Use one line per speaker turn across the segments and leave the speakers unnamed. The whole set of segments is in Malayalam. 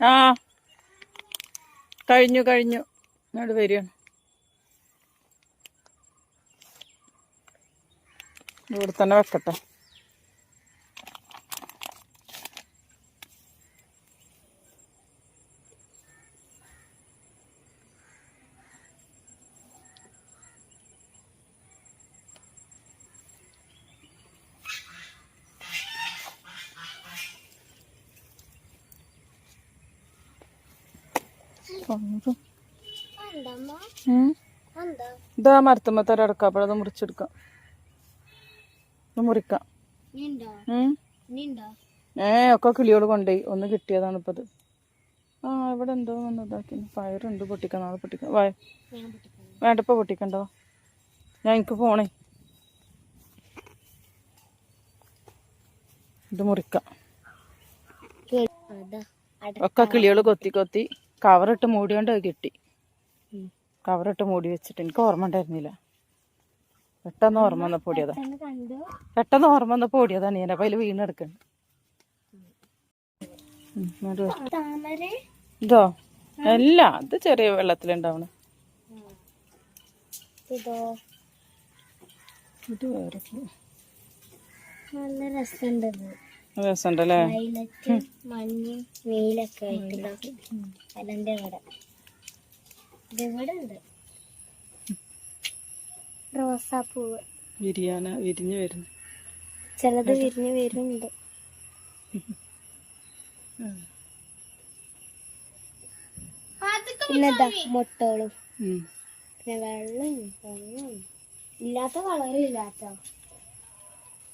ആ. കഴിഞ്ഞു കഴിഞ്ഞു. ഇങ്ങോട്ട് വരികയാണ് ഇവിടെ തന്നെ വെക്കട്ടെ. ഉം. ഇതാ മരത്തുമ്പോ തര അടക്കാം അപ്പോഴത് മുറിച്ചെടുക്കാം. മുറിക്കാം. ഏ ഒക്കെ കിളിയോട് കൊണ്ടുപോയി ഒന്ന് കിട്ടിയതാണ് ഇപ്പൊ ഇത്. ആ ഇവിടെ എന്തോ വന്ന് ഇതാക്കി പയറുണ്ട് പൊട്ടിക്കാൻ നാളെ പൊട്ടിക്കാം വായ. വേണ്ടപ്പോ പൊട്ടിക്കണ്ടോ? ഞാൻ എനിക്ക് പോണേ. ഇത് മുറിക്കാം. ഒക്കെ കിളികൾ കൊത്തി കൊത്തി കവറിട്ട് മൂടിയോണ്ട് കിട്ടി. കവറിട്ട് മൂടി വെച്ചിട്ട് എനിക്ക് ഓർമ്മ ഉണ്ടായിരുന്നില്ല. പെട്ടെന്ന് ഓർമ്മ വന്നപ്പോൾ ഓടിയതാ. പെട്ടെന്ന് ഓർമ്മ വന്നപ്പോ ഓടിയതാണ് ഞാൻ അപ്പൊ അതിൽ വീണെടുക്കണ്ട്
താമര?
ഇതോ? അല്ല അത് ചെറിയ വെള്ളത്തിലുണ്ടാവണ.
ഇതോ?
വേറെ
നല്ല രസമുണ്ട്
രസമുണ്ടല്ലേ
മഞ്ഞ നീലൊക്കെ ഇതിവിടെ ഉണ്ട്. റോസാപ്പൂവ്.
വിരിയാന വിരിഞ്ഞു വരുന്നു.
ചിലത് വിരിഞ്ഞു വരുന്നുണ്ട്. പിന്നെന്താ
മുട്ടകളും.
പിന്നെ വെള്ളം ഇല്ലാത്ത കളറും ഇല്ലാത്ത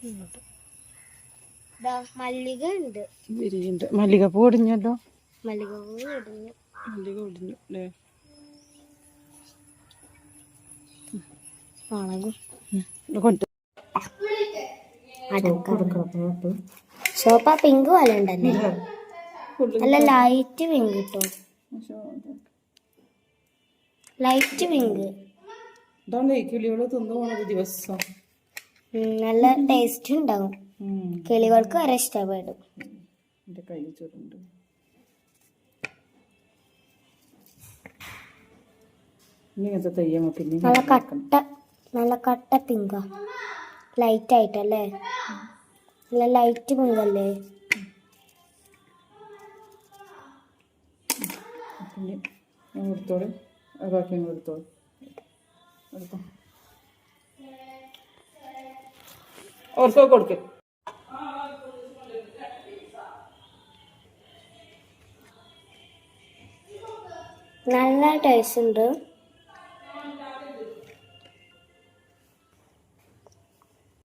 ഇതാ മല്ലിക ഉണ്ട്
വിരിയുണ്ട്. മല്ലികപ്പൂ ഒടിഞ്ഞല്ലോ?
മല്ലിക ഒടിഞ്ഞു.
മല്ലിക ഒടിഞ്ഞു അല്ലേ? കൊണ്ട്
ചോപ്പ പിങ്ക് പോലെ ഉണ്ടല്ലേ? നല്ല ലൈറ്റ് പിങ്ക് കിട്ടും ലൈറ്റ് പിങ്ക്
ഇതാണ് തിന്നു പോണത് ദിവസം.
നല്ല ടേസ്റ്റ് ഉണ്ടാവും. കിളികൾക്ക് വരെ ഇഷ്ടപ്പെടും.
എന്റെ കൈ ചുരുണ്ട്. ഇനി ഇങ്ങനത്തെ തെയ്യം പിന്നെ
നല്ല കട്ട നല്ല കട്ട പിങ്ക. ലൈറ്റ് ആയിട്ടല്ലേ? നല്ല ലൈറ്റ് പിങ്കല്ലേ? അല്ലേ
പിന്നെ ഞാൻ കൊടുത്തോളൂ ബാക്കി ഞാൻ എടുത്തോ. ഓർക്കോ കൊടുക്ക്.
നല്ല ടേസ്റ്റ് ഉണ്ട്.